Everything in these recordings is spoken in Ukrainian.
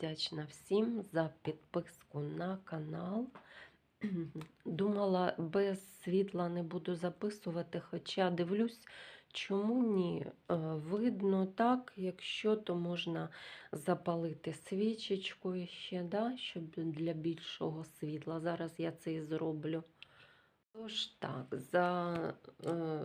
вдячна всім за підписку на канал. Думала, без світла не буду записувати, хоча дивлюсь, чому ні. Е, Видно так, якщо то можна запалити свічечку ще, да, щоб для більшого світла. Зараз я це і зроблю. Тож так, за е,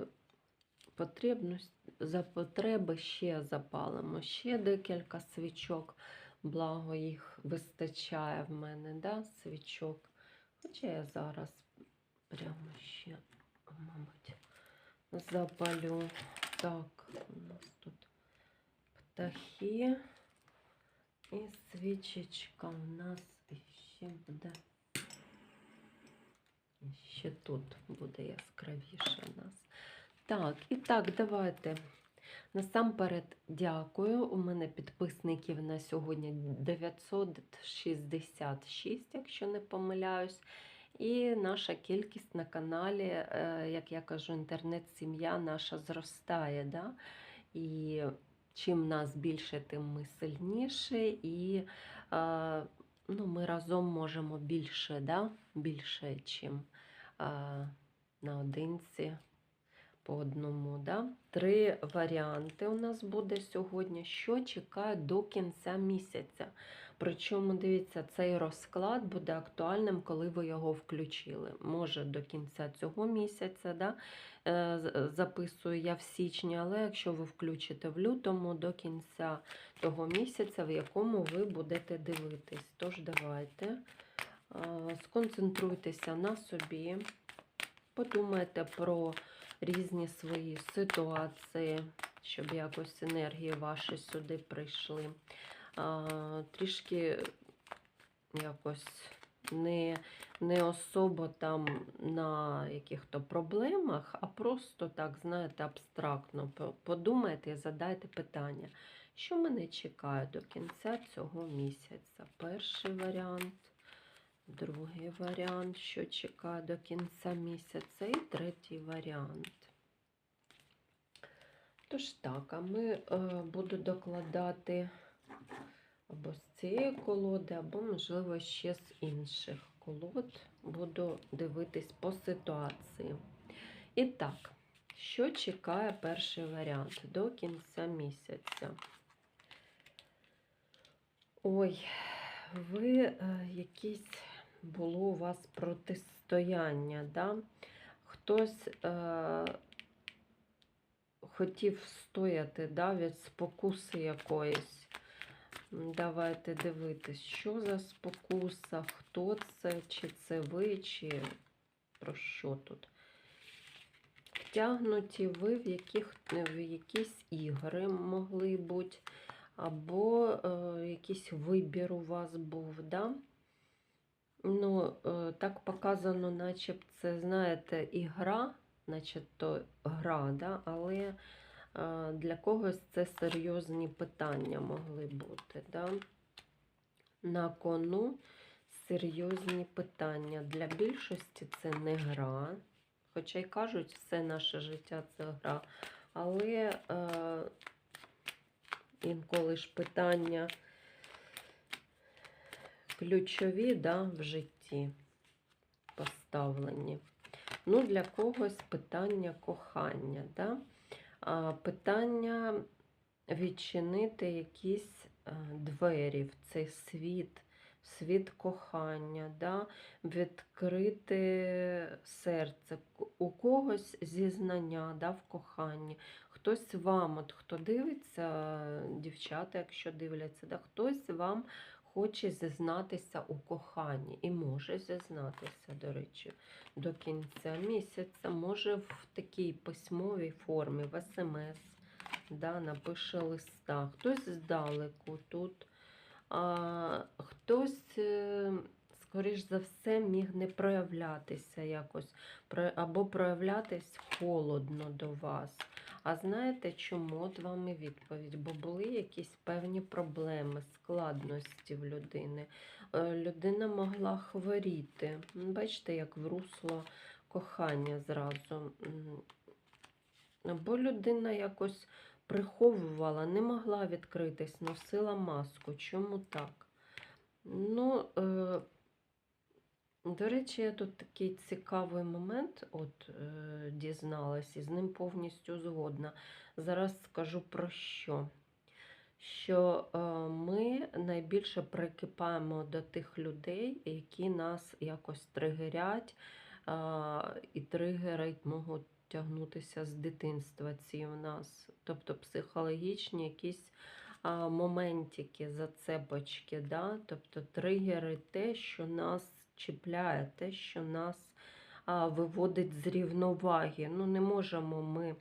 за потреби ще запалимо ще декілька свічок. Благо їх вистачає в мене, да, свічок. Хоча я зараз прямо ще, мабуть, запалю. Так, у нас тут птахи. І свічечка у нас ще буде. Ще тут буде яскравіше у нас. Так, і так, давайте. Насамперед дякую. У мене підписників на сьогодні 966, якщо не помиляюсь. І наша кількість на каналі, е, як я кажу, інтернет-сім'я наша зростає. Да? І чим нас більше, тим ми сильніше. І е, ну, ми разом можемо більше, да? більше, чим е, наодинці по одному. Да? Три варіанти у нас буде сьогодні, що чекає до кінця місяця. Причому, дивіться, цей розклад буде актуальним, коли ви його включили. Може до кінця цього місяця, да? е, записую я в січні, але якщо ви включите в лютому до кінця того місяця, в якому ви будете дивитись. Тож давайте е, сконцентруйтеся на собі, подумайте про різні свої ситуації, щоб якось енергії ваші сюди прийшли. А, трішки якось не, не особо там на яких-то проблемах, а просто так, знаєте, абстрактно подумайте і задайте питання, що мене чекає до кінця цього місяця. Перший варіант. Другий варіант, що чекає до кінця місяця, і третій варіант. Тож так, а ми е, буду докладати або з цієї колоди, або, можливо, ще з інших колод. Буду дивитись по ситуації. І так, що чекає перший варіант до кінця місяця? Ой, ви е, якісь було у вас протистояння, да? хтось е, хотів стояти да, від спокуси якоїсь. Давайте дивитись, що за спокуса, хто це, чи це ви, чи про що тут. Втягнуті ви в, яких, в якісь ігри могли бути, або е, якийсь вибір у вас був. Да? Ну, е, так показано, наче це, знаєте, ігра, наче то гра, да? але е, для когось це серйозні питання могли бути. Да? На кону серйозні питання. Для більшості це не гра. Хоча й кажуть, все наше життя це гра. Але е, інколи ж питання ключові да, в житті поставлені. Ну, для когось питання кохання. Да? А, питання відчинити якісь е, двері в цей світ, світ кохання, да? відкрити серце. У когось зізнання да, в коханні. Хтось вам, от хто дивиться, дівчата, якщо дивляться, да, хтось вам хоче зізнатися у коханні. І може зізнатися, до речі, до кінця місяця, може в такій письмовій формі, в смс, да, напише листа, хтось здалеку тут, а, хтось, е, скоріш за все, міг не проявлятися якось, або проявлятись холодно до вас. А знаєте чому? От вам і відповідь, бо були якісь певні проблеми, складності в людини. Е, Людина могла хворіти. Бачите, як в русло кохання зразу. М, Або людина якось приховувала, не могла відкритись, носила маску. Чому так? Ну, е, до речі, я тут такий цікавий момент от, е, дізналась, і з ним повністю згодна. Зараз скажу про що. Що е, ми найбільше прикипаємо до тих людей, які нас якось тригерять, е, і тригери можуть тягнутися з дитинства ці в нас. Тобто психологічні якісь моментики, зацепочки, да? тобто тригери, те, що нас чіпляє, те, що нас виводить з рівноваги. Ну, не можемо ми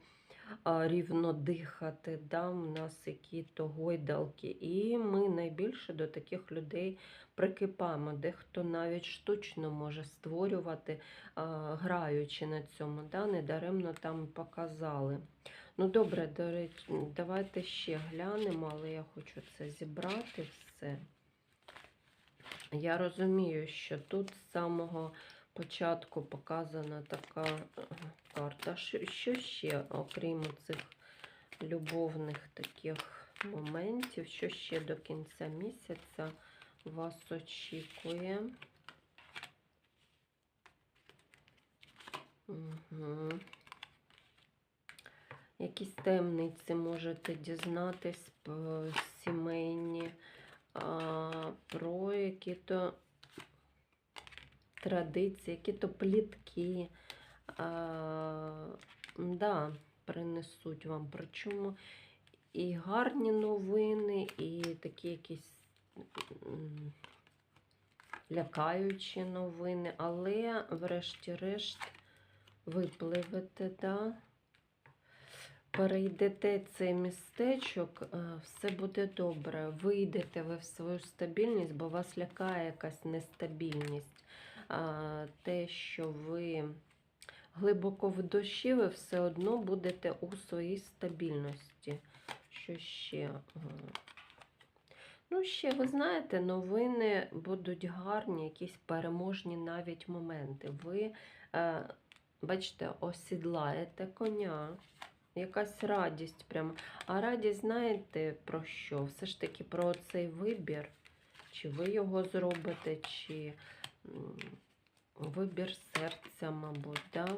рівно дихати, да? у нас які-то гойдалки. І ми найбільше до таких людей прикипаємо. Дехто навіть штучно може створювати, граючи на цьому. Да? Недаремно там показали. Ну, добре, до речі, давайте ще глянемо, але я хочу це зібрати все. Я розумію, що тут з самого початку показана така е, карта. Що, ще, окрім цих любовних таких моментів, що ще до кінця місяця вас очікує? Угу. Якісь таємниці можете дізнатись сімейні а, про які-то традиції, які-то плітки. А, да, принесуть вам. Причому і гарні новини, і такі якісь лякаючі новини, але врешті-решт випливете, да? Перейдете цей містечок, е, все буде добре. Вийдете ви в свою стабільність, бо вас лякає якась нестабільність. Те, що ви глибоко в душі, ви все одно будете у своїй стабільності. Що ще? Е, Ну, ще, ви знаєте, новини будуть гарні, якісь переможні навіть моменти. Ви, е, бачите, осідлаєте коня. Якась радість прямо. А радість, знаєте про що? Все ж таки про цей вибір. Чи ви його зробите, чи вибір серця, мабуть, да?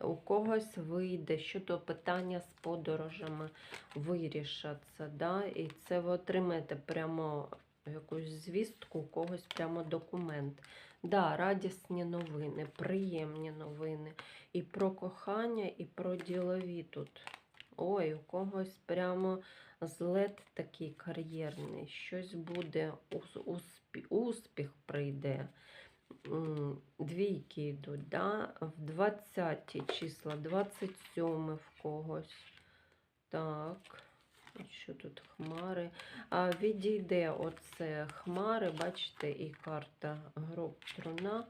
у когось вийде, що то питання з подорожами вирішаться. Да? І це ви отримаєте прямо якусь звістку, у когось прямо документ. Да, радісні новини, приємні новини. І про кохання, і про ділові тут. Ой, у когось прямо злет такий кар'єрний. Щось буде, успіх, успіх прийде. Двійки йдуть, да? в 20 числа, 27 в когось. Так, що тут хмари? А відійде оце хмари, бачите, і карта гроб труна.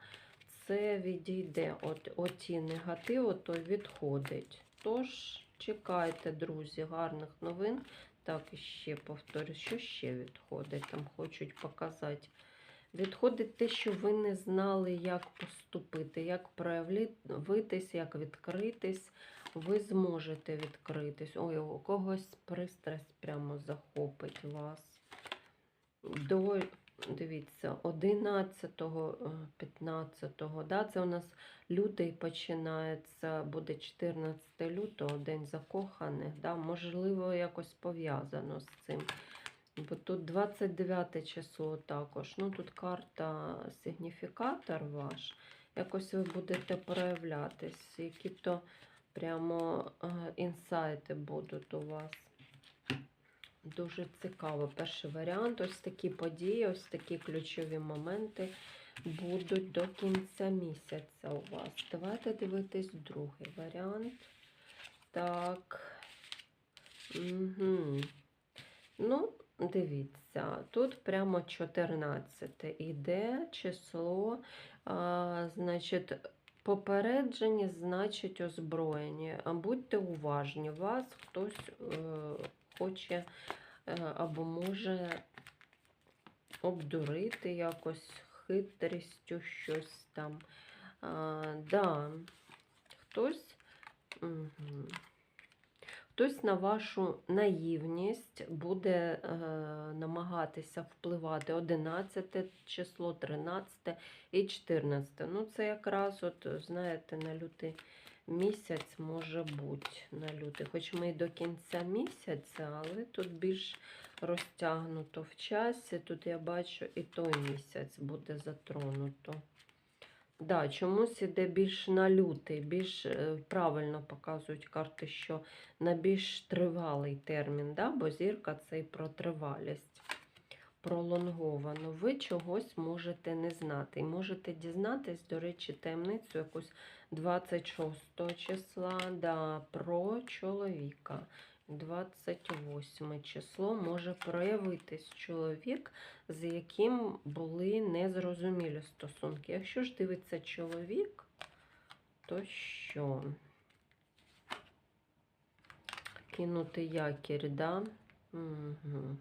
Це відійде от, оті негативи, то відходить. Тож, чекайте, друзі, гарних новин. Так, ще повторю, що ще відходить, там хочуть показати. Відходить те, що ви не знали, як поступити, як проявитись, як відкритись. Ви зможете відкритись. Ой, у когось пристрасть прямо захопить вас. До, дивіться, 11-15, да, це у нас лютий починається, буде 14 лютого, День закоханих. Да, можливо, якось пов'язано з цим. Бо тут 29 число також. Ну, тут карта сигніфікатор ваш. Якось ви будете проявлятись. Які-то прямо е, інсайти будуть у вас. Дуже цікаво. Перший варіант. Ось такі події, ось такі ключові моменти будуть до кінця місяця у вас. Давайте дивитись другий варіант. Так. Угу. Ну, дивіться, тут прямо 14 іде число, а, значить, попереджені, значить озброєні. Будьте уважні, вас хтось е, хоче е, або може обдурити якось хитрістю щось там. Е, да, хтось. Угу. Хтось на вашу наївність буде е, намагатися впливати 11 число, 13 і 14. Ну, це якраз, от, знаєте, на лютий місяць може бути на лютий. Хоч ми і до кінця місяця, але тут більш розтягнуто в часі. Тут я бачу і той місяць буде затронуто. Да, чомусь іде більш на лютий, більш е, правильно показують карти, що на більш тривалий термін, да? бо зірка це і про тривалість. Пролонговану. Ви чогось можете не знати. Можете дізнатись, до речі, таємницю якусь 26 числа да, про чоловіка. 28 число може проявитись чоловік, з яким були незрозумілі стосунки. Якщо ж дивиться чоловік, то що? Кинути якір, да? Угу.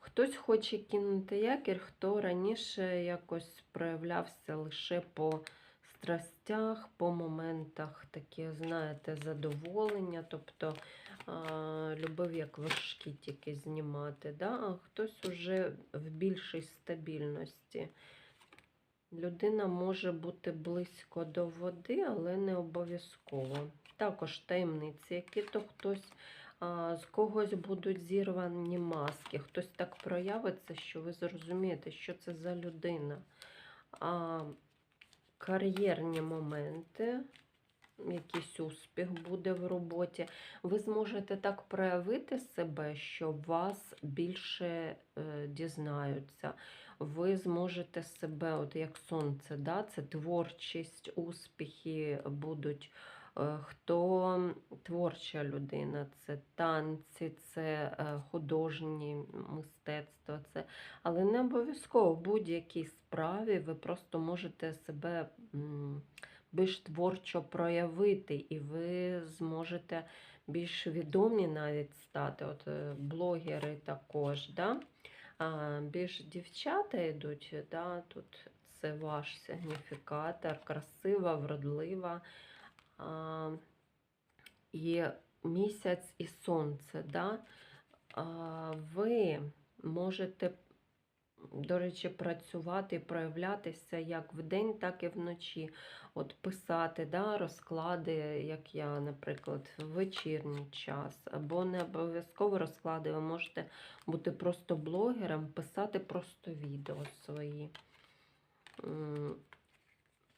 Хтось хоче кинути якір, хто раніше якось проявлявся лише по страстях, по моментах таке, знаєте, задоволення, тобто любив як вершки тільки знімати. Да? А хтось уже в більшій стабільності. Людина може бути близько до води, але не обов'язково. Також таємниці, які то хтось з когось будуть зірвані маски, хтось так проявиться, що ви зрозумієте, що це за людина. А, кар'єрні моменти, якийсь успіх буде в роботі. Ви зможете так проявити себе, що вас більше е, дізнаються. Ви зможете себе, от як сонце, да? це творчість, успіхи будуть. Е, Хто творча людина, це танці, це е, художні мистецтво, це але не обов'язково в будь-якій справі ви просто можете себе більш творчо проявити, і ви зможете більш відомі навіть стати. От е, блогери також. Да? А, більш дівчата йдуть, да? тут це ваш сигніфікатор, красива, вродлива. А, є місяць і сонце. Да? А, ви можете, до речі, працювати проявлятися як вдень, так і вночі. От писати да, розклади, як я, наприклад, в вечірній час, або не обов'язково розклади, ви можете бути просто блогером, писати просто відео свої.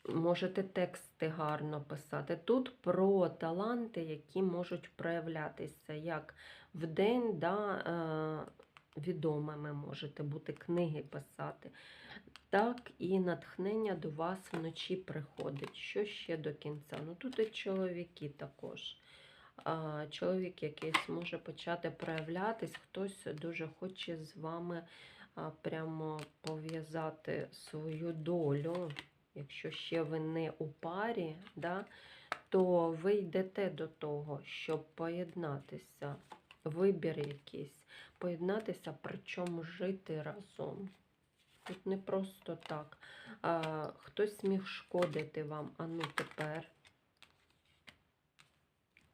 Можете тексти гарно писати. Тут про таланти, які можуть проявлятися як вдень, да, е, відомими можете бути книги писати. Так і натхнення до вас вночі приходить. Що ще до кінця? Ну тут і чоловіки також. Чоловік якийсь може почати проявлятись, хтось дуже хоче з вами прямо пов'язати свою долю. Якщо ще ви не у парі, да, то ви йдете до того, щоб поєднатися, вибір якийсь, поєднатися, причому жити разом. Тут не просто так. А, Хтось міг шкодити вам, а ну тепер.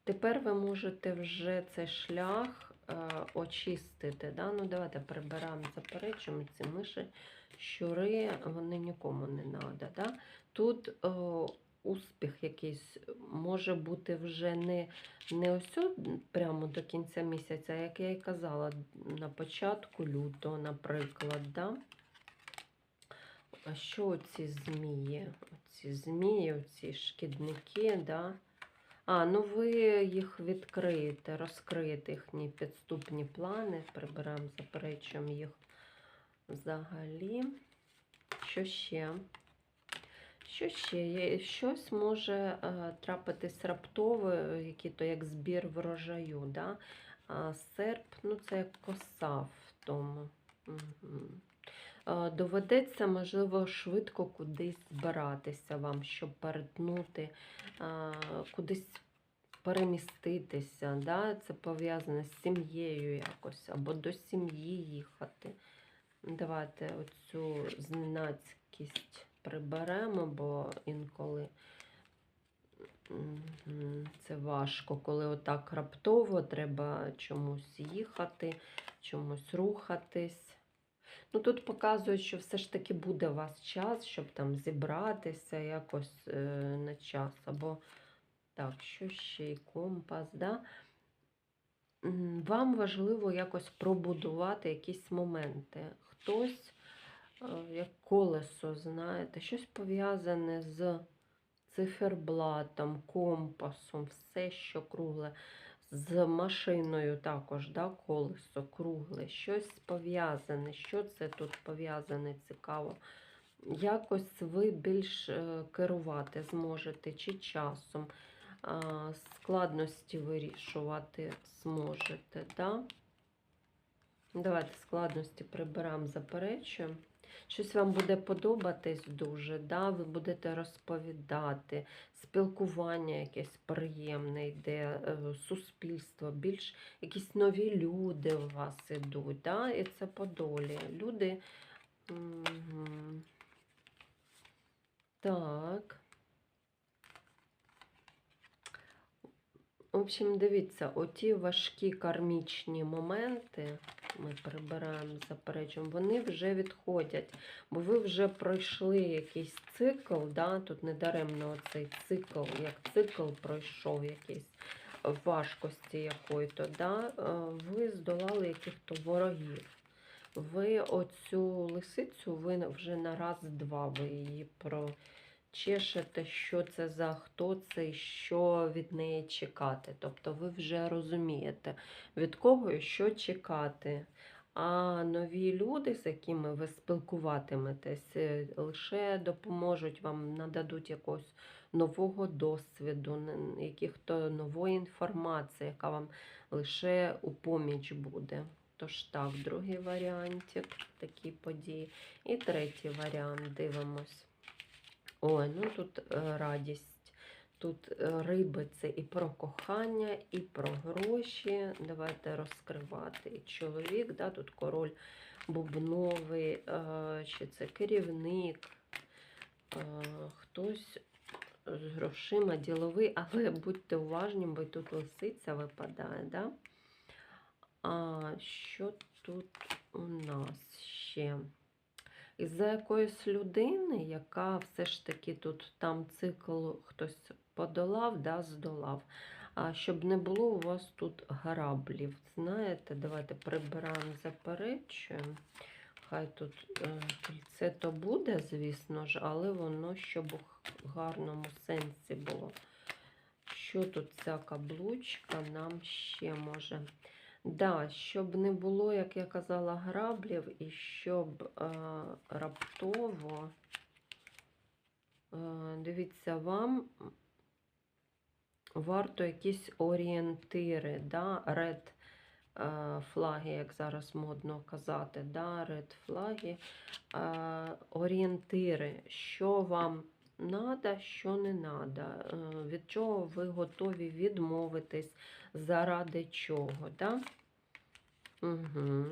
Тепер ви можете вже цей шлях е, очистити. Да? Ну, давайте прибираємо, заперечуємо ці миші, щури, вони нікому не треба. Да? Тут е, успіх якийсь може бути вже не, не ось прямо до кінця місяця, як я і казала, на початку лютого, наприклад. Да? А що ці змії? Ці змії, ці шкідники, да? А, ну ви їх відкриєте, розкриєте їхні підступні плани. Приберемо, заперечуємо їх взагалі. Що ще? Що ще? Щось може е, трапитись раптове, який то як збір врожаю. Да? А серп, ну це як коса в тому. Угу. Е, Доведеться, можливо, швидко кудись збиратися вам, щоб перетнути, е, кудись переміститися. Да? Це пов'язане з сім'єю якось, або до сім'ї їхати. Давайте оцю зненацькість приберемо, бо інколи Це важко, коли отак раптово треба чомусь їхати, чомусь рухатись. Ну, тут показують, що все ж таки буде у вас час, щоб там зібратися якось е, на час. Або так, що ще й компас, да? Вам важливо якось пробудувати якісь моменти. Хтось, як колесо, знаєте, щось пов'язане з циферблатом, компасом, все, що кругле, з машиною також, да, колесо кругле, щось пов'язане. Що це тут пов'язане, цікаво. Якось ви більш е, керувати зможете, чи часом, складності вирішувати зможете. Да? Давайте складності приберемо, заперечуємо. Щось вам буде подобатись дуже, да? ви будете розповідати, спілкування якесь приємне йде, е, суспільство, більш якісь нові люди у вас йдуть. да? і це по долі. Люди. Угу. Так. В общем, дивіться, оті важкі кармічні моменти, ми прибираємо, заперечуємо, вони вже відходять, бо ви вже пройшли якийсь цикл, да? тут недаремно цей цикл, як цикл пройшов якийсь важкості якої-то, да? е, ви здолали яких-то ворогів. Ви оцю лисицю, ви вже на раз-два ви її прочешете, що це за хто це і що від неї чекати. Тобто ви вже розумієте, від кого і що чекати. А нові люди, з якими ви спілкуватиметесь, е, лише допоможуть вам, нададуть якогось нового досвіду, яких-то нової інформації, яка вам лише у поміч буде. Тож так, другий варіантик, такі події. І третій варіант дивимось. Ой, ну тут е, радість. Тут е, риби це і про кохання, і про гроші. Давайте розкривати. Чоловік, да, тут король бубновий, е, чи це керівник, хтось з грошима діловий, але будьте уважні, бо тут лисиця випадає. Да? А що тут у нас ще? Із-за якоїсь людини, яка все ж таки тут там цикл хтось подолав, да, здолав. А щоб не було у вас тут граблів. Знаєте, давайте прибираємо, заперечуємо. Хай тут е, кільце то буде, звісно ж, але воно щоб у гарному сенсі було. Що тут ця каблучка нам ще може Да, щоб не було, як я казала, граблів, і щоб е, раптово, е, дивіться, вам варто якісь орієнтири, да, ред е, флаги, як зараз модно казати, да, ред флаги, е, орієнтири, що вам надо, що не надо, е, від чого ви готові відмовитись, заради чого. Да? Угу.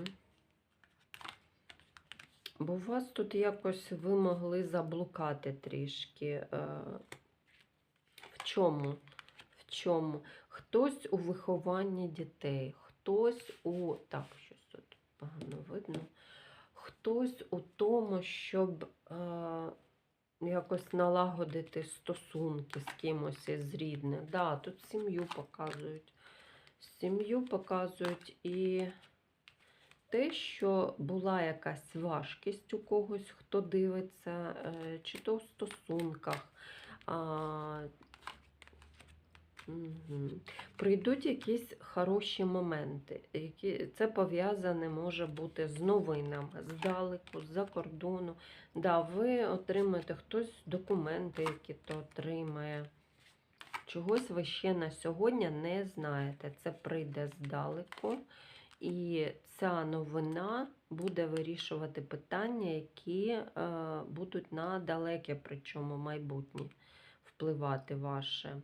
Бо у вас тут якось ви могли заблукати трішки. Е, в чому? В чому? Хтось у вихованні дітей, хтось у. Так, щось тут погано видно. Хтось у тому, щоб е, якось налагодити стосунки з кимось із рідних. Да, тут сім'ю показують. Сім'ю показують і те, що була якась важкість у когось, хто дивиться, е, чи то в стосунках. Угу. Прийдуть якісь хороші моменти. Які, це пов'язане може бути з новинами, здалеку, з-за кордону. Да, ви отримаєте хтось документи, які то отримає. Чогось ви ще на сьогодні не знаєте. Це прийде здалеку. І ця новина буде вирішувати питання, які е, будуть на далеке, причому майбутнє впливати ваше.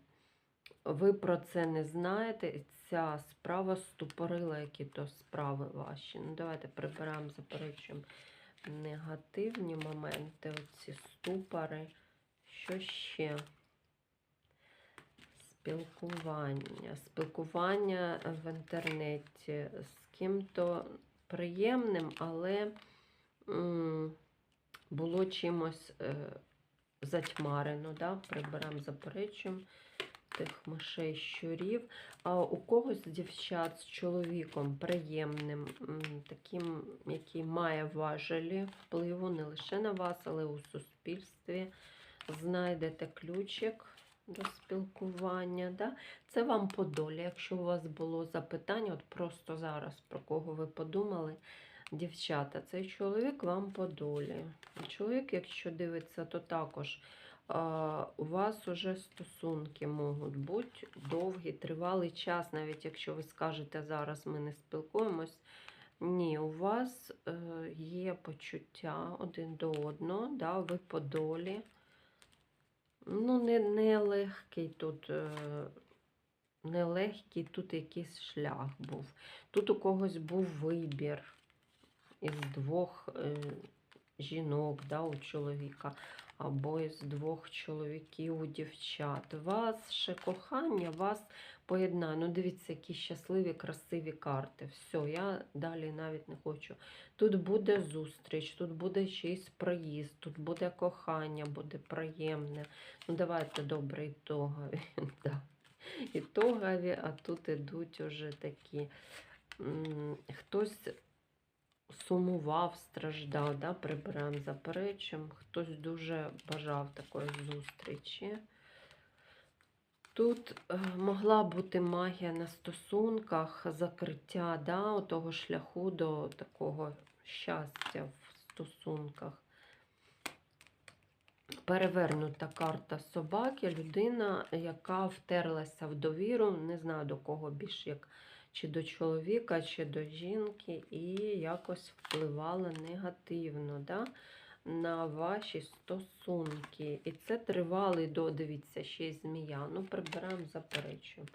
Ви про це не знаєте, ця справа ступорила які-то справи ваші. Ну, давайте прибираємо, заперечуємо негативні моменти, оці ступори. Що ще? Спілкування. Спілкування в інтернеті з ким-то приємним, але було чимось е, затьмарено. Да? Приберемо, заперечуємо тих мишей щурів. А у когось дівчат з чоловіком приємним, таким, який має важелі впливу не лише на вас, але у суспільстві. Знайдете ключик до спілкування. Да? Це вам по долі. Якщо у вас було запитання, от просто зараз про кого ви подумали, дівчата, цей чоловік вам по долі. Чоловік, якщо дивиться, то також у вас уже стосунки можуть бути довгі, тривалий час, навіть якщо ви скажете зараз ми не спілкуємось. Ні, у вас е, є почуття один до одного, да, ви по долі. Ну, не, не легкий тут, е, не легкий тут якийсь шлях був. Тут у когось був вибір із двох е, жінок, да, у чоловіка, або із двох чоловіків у дівчат. Ваше кохання вас поєднає. Ну, дивіться, які щасливі, красиві карти. Все, я далі навіть не хочу. Тут буде зустріч, тут буде чийсь проїзд, тут буде кохання, буде приємне. Ну, давайте добре ітогові. да. Ітогові, а тут ідуть уже такі. Хтось сумував, страждав, да? прибираємо заперечуємо. Хтось дуже бажав такої зустрічі. Тут е, могла бути магія на стосунках, закриття да, того шляху до такого щастя в стосунках. Перевернута карта собаки, людина, яка втерлася в довіру, не знаю до кого більш як чи до чоловіка, чи до жінки, і якось впливала негативно да, на ваші стосунки. І це тривалий до, дивіться, ще й змія. Ну, прибираємо, заперечуємо.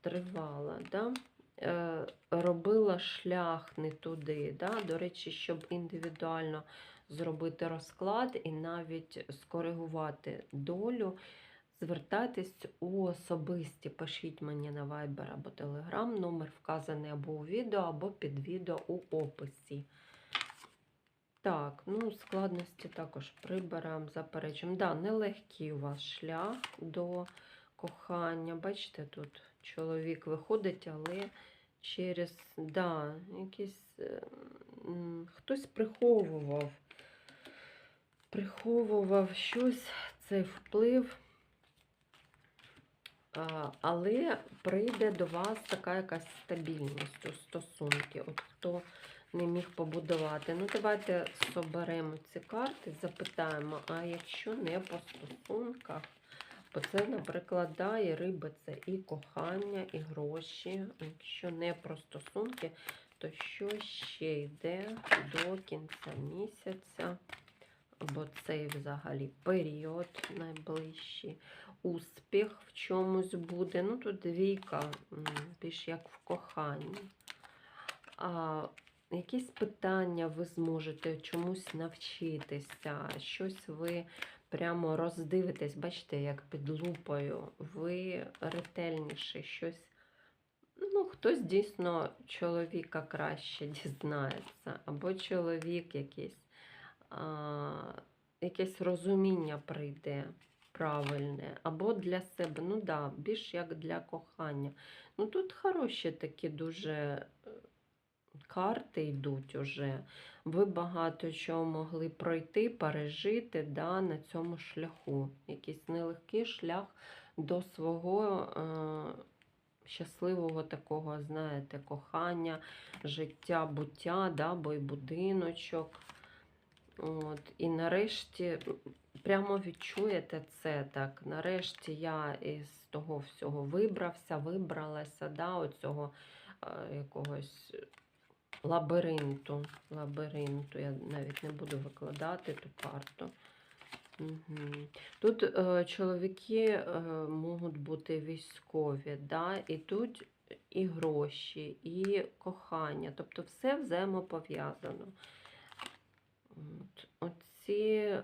Тривала, да? Е, робила шлях не туди. Да? До речі, щоб індивідуально зробити розклад і навіть скоригувати долю, звертайтесь у особисті. Пишіть мені на Viber або Telegram, номер вказаний або у відео, або під відео у описі. Так, ну, складності також приберемо, заперечуємо. Да, нелегкий у вас шлях до кохання. Бачите, тут чоловік виходить, але через, да, якийсь е, хтось приховував, приховував щось, цей вплив. Але прийде до вас така якась стабільність у стосунки. От хто не міг побудувати. Ну, давайте соберемо ці карти, запитаємо, а якщо не по стосунках, бо це, наприклад, да, і риби це і кохання, і гроші. Якщо не про стосунки, то що ще йде до кінця місяця? Або цей взагалі період найближчий. Успіх в чомусь буде. Ну, тут двійка, більш як в коханні. А, якісь питання ви зможете чомусь навчитися, щось ви прямо роздивитесь, бачите, як під лупою, ви ретельніше щось. Ну, хтось дійсно чоловіка краще дізнається, або чоловік якийсь, а, якесь розуміння прийде правильне, або для себе. Ну да, більш як для кохання. Ну тут хороші такі дуже е, карти йдуть уже. Ви багато чого могли пройти, пережити да, на цьому шляху. Якийсь нелегкий шлях до свого е, щасливого такого, знаєте, кохання, життя, буття, да, бо й будиночок. От, і нарешті прямо відчуєте це так. Нарешті я із того всього вибрався, вибралася, да, оцього е, якогось лабіринту. Лабіринту. Я навіть не буду викладати ту карту. Угу. Тут е, чоловіки е, можуть бути військові, да? і тут і гроші, і кохання. Тобто все взаємопов'язано. Оці е,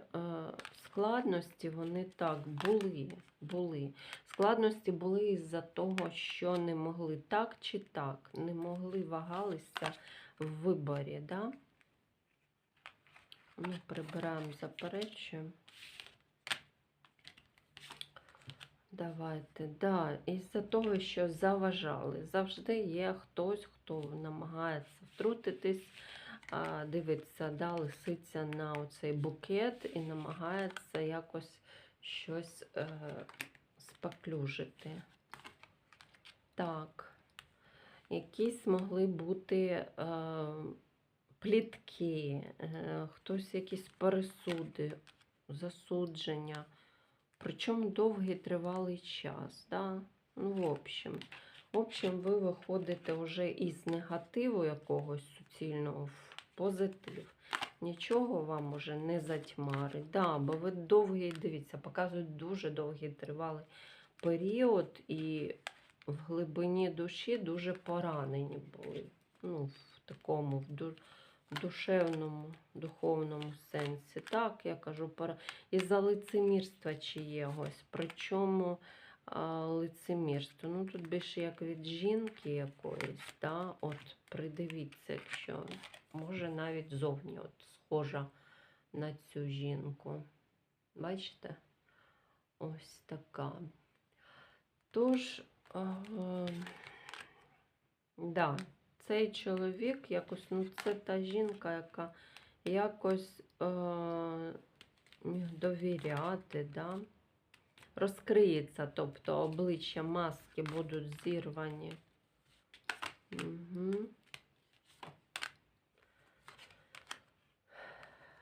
складності вони так були. були. Складності були із-за того, що не могли так чи так, не могли вагалися в виборі. Да? Ну, прибираємо, заперечуємо. Давайте, да, із-за того, що заважали. Завжди є хтось, хто намагається втрутитись, дивиться, да, лиситься на оцей букет і намагається якось щось е, споклюжити. Так, якісь могли бути е, плітки, е, хтось якісь пересуди, засудження. Причому довгий тривалий час. Да? Ну, в общем, в общем, ви виходите вже із негативу якогось суцільного позитив. Нічого вам уже не затьмарить. Да, бо ви довгий, дивіться, показують дуже довгий тривалий період, і в глибині душі дуже поранені були. Ну, в такому, в ду- душевному, духовному сенсі. Так, я кажу, пора із-за лицемірства чиєгось. Причому лицемірство. Ну, тут більше як від жінки якоїсь, да? от придивіться, якщо може навіть зовні от схожа на цю жінку. Бачите? Ось така. Тож, а, да, цей чоловік якось, ну це та жінка, яка якось е, міг довіряти, да? Розкриється, тобто обличчя маски будуть зірвані. Угу.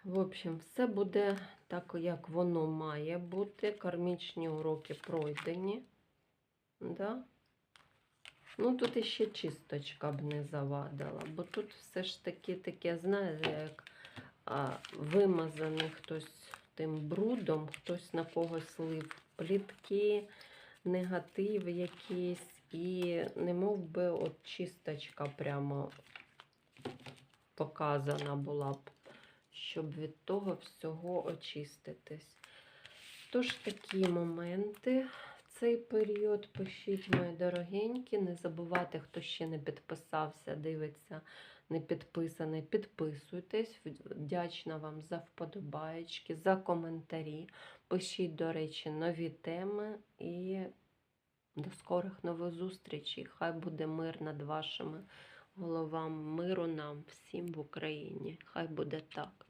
В общем, все буде так, як воно має бути. Кармічні уроки пройдені. Да? Ну, тут іще чисточка б не завадила, бо тут все ж таки таке, знаєте, як а, вимазаний хтось тим брудом, хтось на когось лив плітки, негатив якийсь, і не мов би от чисточка прямо показана була б, щоб від того всього очиститись. Тож такі моменти в цей період пишіть, мої дорогенькі. Не забувайте, хто ще не підписався, дивиться, не підписаний, підписуйтесь. Вдячна вам за вподобаєчки, за коментарі. Пишіть, до речі, нові теми і до скорих нових зустрічей. Хай буде мир над вашими головами. Миру нам всім в Україні. Хай буде так.